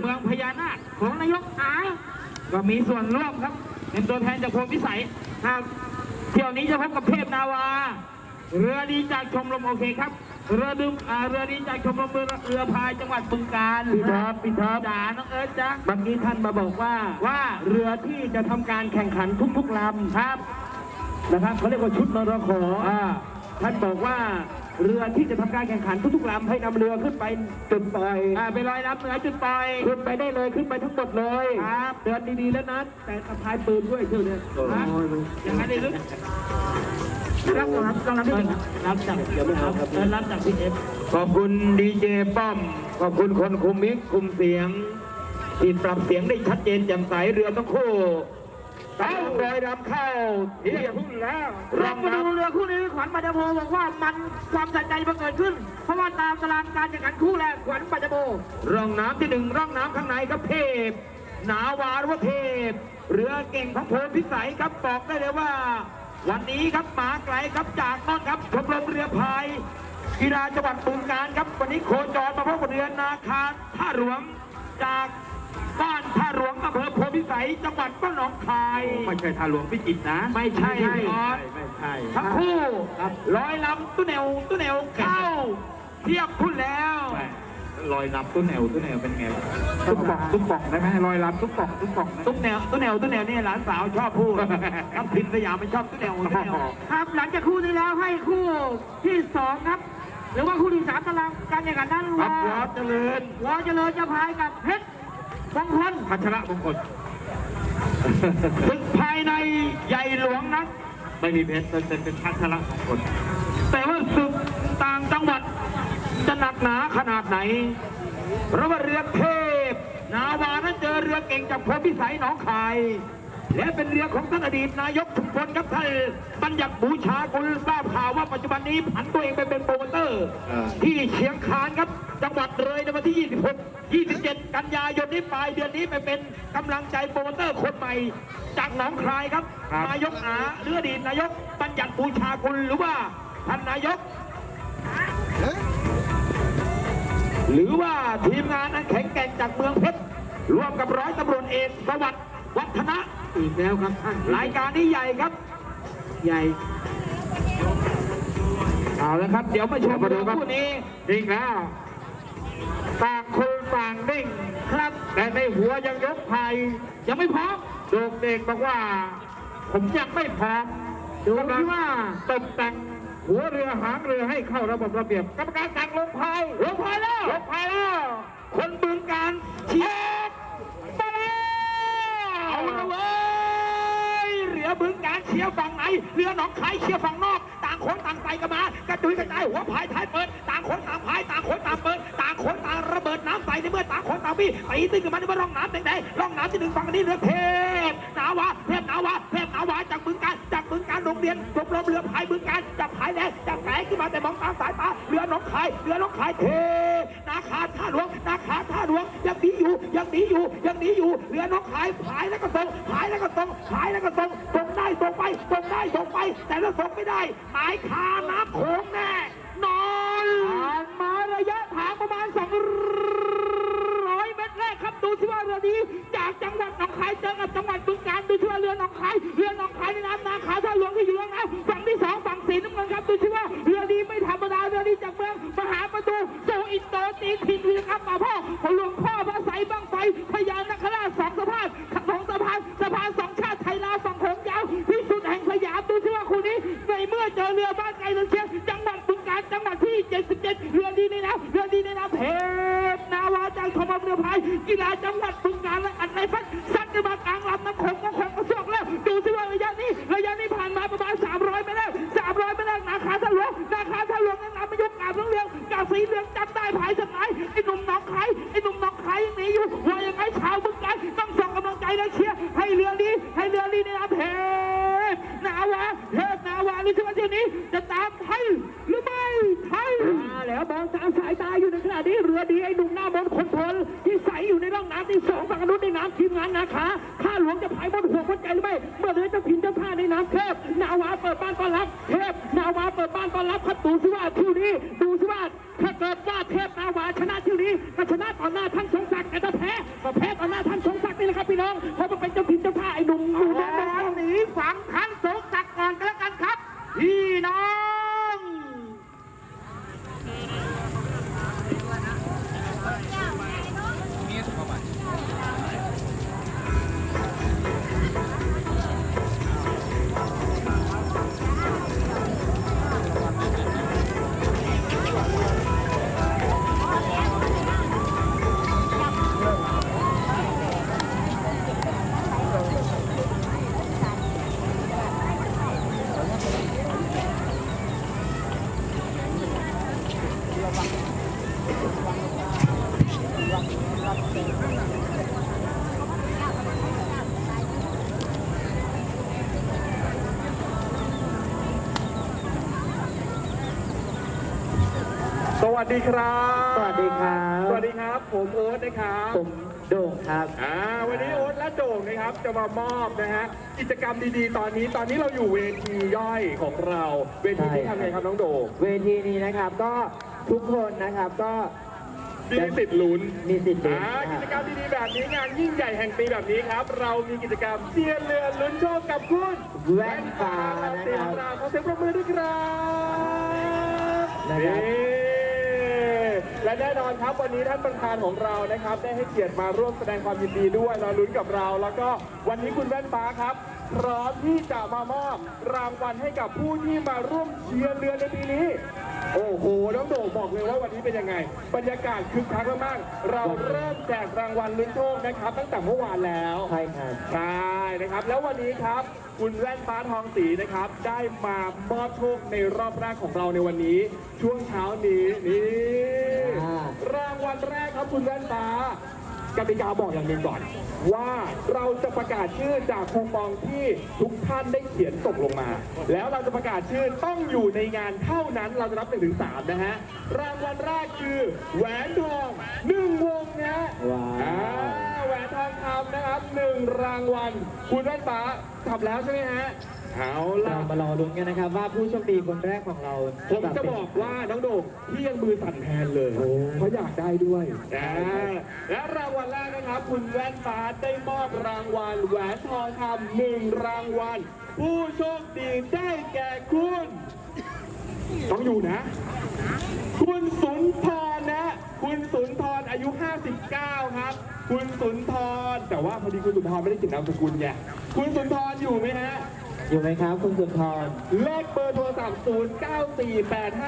เมืองพญานาคของนายกอาก็มีส่วนร่วมครับ เป็นตัวแทนจากโพลพิสัยครับเที่ยวนี้จะพบกับเทพนาวา เรือดีจากชมรมโอเคครับ เรือดึมอ่าเรือดีจากชมรมเรือเรือพายจังหวัดบึงกาฬพี่ท็อปพี่ท็อปจ๋าน้องเอิร์ธจ้าเมื่อกี้ท่านมาบอกว่าว่าเรือที่จะทำการแข่งขันทุกๆลำครับนะครับเขาเรียกว่าชุดนรขออ่าท่านบอกว่า เรือที่จะทำการแข่งขันทุกๆลำให้นำเรือขึ้นไปจุดปล่อยอ่าไปลอยน้ำเหนือจุดปล่อยขึ้นไปได้เลยขึ้นไปทั้งหมดเลยครับเดินดีๆแล้วนะแต่สะพายปืนด้วยเชื่อเนี่ยฮะอย่างนั้นเลยลึกรับรับรับรับรับจากเดี๋ยวไม่เอาครับเออรับจากพี่เอฟขอบคุณดีเจป้อม ขอบคุณคนคุมมิกคุมเสียงที่ปรับเสียงได้ชัดเจนแจ่มใสเรือทั้งคู่ ต้องรอยรำเข้าที่พุ่งแล้วเรามาดูเรือคู่นี้ขวัญปัจจโบบอกว่ามันความสัใจบังเกิดขึ้น เพราะว่าตามตารางการแข่งขันคู่แรกขวัญปัจจโบร่องน้ำที่หนึ่งร่องน้ำข้างในครับเทพหนาวาหรือว่าเทพเรือเก่งของโพลพิสัยครับบอกได้เลยว่า วันนี้ครับมาไกลครับจากนอนครับชมรมเรือพายกีฬาจังหวัดบึงกาฬครับวันนี้โคจรมาพบกับเรือนาคาท่าหลวงจาก บ้านท่าหลวงอำเภอโพลพิสัยจังหวัดบ้านหนองคาย ไม่ใช่ทาหลวงพิจิตรนะไม่ใช่ไม่ออสไม่ใช่ ทั้งคู่ร้อยลำตุ้นแนวตุ้นแนวเข้า เทียบพุ่นแล้ว ไม่ลอยลำตุ้นแนวตุ้นแนวเป็นไงตุ้มป่องตุ้มป่องได้ไหมลอยลำตุ้มป่องตุ้มป่องนะ ตุ้นแนวตุ้นแนวตุ้นแนวนี่หลานสาวชอบพูด น้ำพินสยามมันชอบตุ้นแนวตุ้นแนว ครับหลังจากคู่นี้แล้วให้คู่ที่สองครับ หรือว่าคู่ที่สามตารางการแข่งขันนั้นครัว่าบวอเจริญ วอเจริญจะพายกับเพชร มงคลพัชระมงคลศึกภายในใหญ่หลวงนั้นไม่มีเพชรเป็นเป็นพัชระมงคลแต่ว่าศึกต่างจังหวัดจะหนักหนาขนาดไหนเพราะว่าเรือเทพ นาวานั้นเจอเรือเก่งจากพลพิสัยหนองคาย และเป็นเรือของท่านอดีตนายกชุมพลครับท่านบัญญัติบูชากุลทราบข่าวว่าปัจจุบันนี้ผันตัวเองไปเป็นโปรโมเตอร์ ที่เชียงคานครับจังหวัดเลยในวัน ที่ 26 27 กันยายนนี้ปลายเดือนนี้ไปเป็นกำลังใจโปรโมเตอร์คนใหม่ จากหนองคายครับนายกอาหรืออดีตนายกบัญญัติบูชากุลหรือว่าท่านนายก หรือว่าทีมงานนั้นแข็งแกร่งจากเมืองเพชรร่วมกับร้อยตำรวจเอกสวัสดิ์วัฒนะอีกแล้วครับท่านรายการนี้ใหญ่ครับ ใหญ่เอาละครับ เดี๋ยวมาชมเดี๋ยวมาดูครับ คู่นี้ อีกแล้ว ต่างคนต่างเด้งครับ แต่ในหัวยังยกไผ่ยังไม่พร้อมโดกเด็กบอกว่า ผมยังไม่พร้อมดูที่ว่าตกแต่งหัวเรือหางเรือให้เข้าระบบระเบียบกรรมการสั่งลงพายลงพายแล้วลงพายแล้ว คนบึงการเชียร์มาแล้วเอาละเว้ยเรือบึงการเชียร์ฝั่งไหนเรือหนองคายเชียร์ฝั่งนอก ต่างคนต่างไปกันมากระจุยกระจายหัวพายท้ายเปิด ต่างคนต่างพายต่างคนต่างเปิด มื่อต่างคนต่างพี่ตีตึ้งขึ้นมาในเมื่อร่องน้ำแดงๆร่องน้ำที่หนึ่งฝั่งนี้เรือเทพหนาวาเทพหนาวาเทพหนาวาจากบึงการจากบึงการโรงเรียนชมรมเรือพายบึงการจากพายแดงจากแหขึ้นมาแต่มองตามสายตาเรือหนองคายเรือหนองคายเทนาคาท่าหลวงนาคาท่าหลวงยังหนีอยู่ยังหนีอยู่ยังหนีอยู่เรือหนองคายพายแล้วก็ส่งพายแล้วก็ส่งพายแล้วก็ส่งส่งได้ส่งไปส่งได้ส่งไป แต่ถ้าส่งไม่ได้หมายคาน้ำโขงแน่นอนผ่านมาระยะ ดูที่ว่าเรือนี้ จากจังหวัดหนองคายเจอกับจังหวัดบึงกาฬดูที่ว่าเรือหนองคายเรือหนองคายในน้ำนาคาท่าหลวงที่อยู่ตรงนั้นฝั่งที่สองฝั่งสีน้ำเงินครับดูที่ว่าเรือนี้ไม่ธรรมดาเรือนี้จากเมืองมหาประตูสู่อินโดจีนถิ่นวีรกรรมาพ่ รือพายกีฬาจังหวัดบึงกาฬและอันในพัดซัดกันมากลางลำน้ำโขงก็โขงกระสวกแล้ว ดูสิว่าระยะนี้ระยะนี้ผ่านมาประมาณ 300ไปแล้ว300ไปแล้วนาคาทะลวงนาคาทะลวงนั่งนำมายกกาบเรื่องเรือกาบสีเหลืองจำได้ภายสกายไอ้หนุ่มน้องไข่ไอ้หนุ่มน้องไข่ยังหนีอยู่ว่ายังไงชาวบึงกาฬต้องส่งกำลังใจและเชียร์ให้เรือนี้ให้เรือนี้ในน้ำเพชรนาวาเทพนาวาหรือที่ว่าเที่นี้จะตามไทยหรือไม่ไทย มาแล้วมองตามสายตาอยู่ในขณะนี้เรือดีไอ้ดุงมหน้ามนคนพลที่ใสอยู่ในร่องน้ำที่สองฝั่งนู้นในน้ำทีมงานนะคะข้าหลวงจะพายบนหัวคนใจหรือไม่เมื่อเรือจะพินจะท่าในน้ำเทพนาวาเปิดบ้านก็รับเทพนาวาเปิดบ้านก็รับขัดตูสิว่าทีนี้ดูสิว่าถ้าเกิดว่าเทพนาวาชนะทีนี้ก็ชนะต่อหน้าท่านสงศักดิ์แต่ถ้แพ้ก็แพ้ต่อหน้าท่านสงศักดิ์นี่แหละครับพี่น้องเพร สวัสดีครับ สวัสดีครับ สวัสดีครับ ผมโอ๊ตนะครับ ผมโด่งครับ อ่า วันนี้โอ๊ตและโด่งนะครับ จะมามอบนะฮะ กิจกรรมดีๆ ตอนนี้ ตอนนี้เราอยู่เวทีย่อยของเรา เวทีที่ทำไงครับน้องโด่ง เวทีนี้นะครับก็ ทุกคนนะครับก็มีสิทธิ์ลุ้นมีสิทธิ์ลุ้นอ่านะคกิรับจกรรมดีๆแบบนี้งานยิ่งใหญ่แห่งปีแบบนี้ครับ เรามีกิจกรรมเชียร์เรือลุ้นโชคกับคุณแว่นตานะครับขอเสียงปรบมือด้วยครับนะครับนี่และแน่นอนครับวันนี้ท่านประธานของเรานะครับ ได้ให้เกียรติมาร่วมแสดงความยินดีด้วยเราลุ้นกับเรา แล้วก็วันนี้คุณแว่นฟ้าครับ พร้อมที่จะมามอบรางวัลให้กับผู้ที่มาร่วมเชียร์เรือในปีนี้ โอ้โหน้องโด่งบอกเลยว่าวันนี้เป็นยังไง บรรยากาศคึกคักมากๆเราเริ่มแจกรางวัลลุ้นโชคนะครับ ตั้งแต่เมื่อวานแล้ว ใช่ครับ ใช่นะครับ แล้ววันนี้ครับ คุณแว่นฟ้าทองสีนะครับ ได้มามอบโชคในรอบแรกของเราในวันนี้ ช่วงเช้านี้นี่อ่ารางวัลแรกครับคุณแว่นฟ้า กติกาบอกอย่างหนึ่งก่อน ว่าเราจะประกาศชื่อจากคูปองที่ทุกท่านได้เขียนส่งลงมา แล้วเราจะประกาศชื่อต้องอยู่ในงานเท่านั้นเราจะนับหนึ่งถึงสามนะฮะรางวัลแรกคือแหวนทองหนึ่งวงนะฮะว้าว อ่า แหวนทองคำนะครับหนึ่งรางวัล คุณแว่นฟ้าทำแล้วใช่ไหมฮะ เอาล่ะเรามารอลุ้นกันนะครับ ว่าผู้โชคดีคนแรกของเราผมจะบอกว่าน้องโด่งที่ยังมือสั่นแทนเลยโอ้เพราะอยากได้ด้วย นะและรางวัลแรกนะครับ คุณแว่นฟ้าได้มอบรางวัลแหวนทองคำหนึ่งรางวัล ผู้โชคดีได้แก่คุณ ต้องอยู่นะ คุณสุนทรนะ คุณสุนทรอายุ 59 ครับ คุณสุนทรแต่ว่าพอดีคุณสุนทรไม่ได้เขียนนามสกุลไงคุณสุนทรอยู่ไหมฮะ อยู่ไหมครับ คุณสุนทร เลขเบอร์โทรศัพท์ 0 9 4 8 5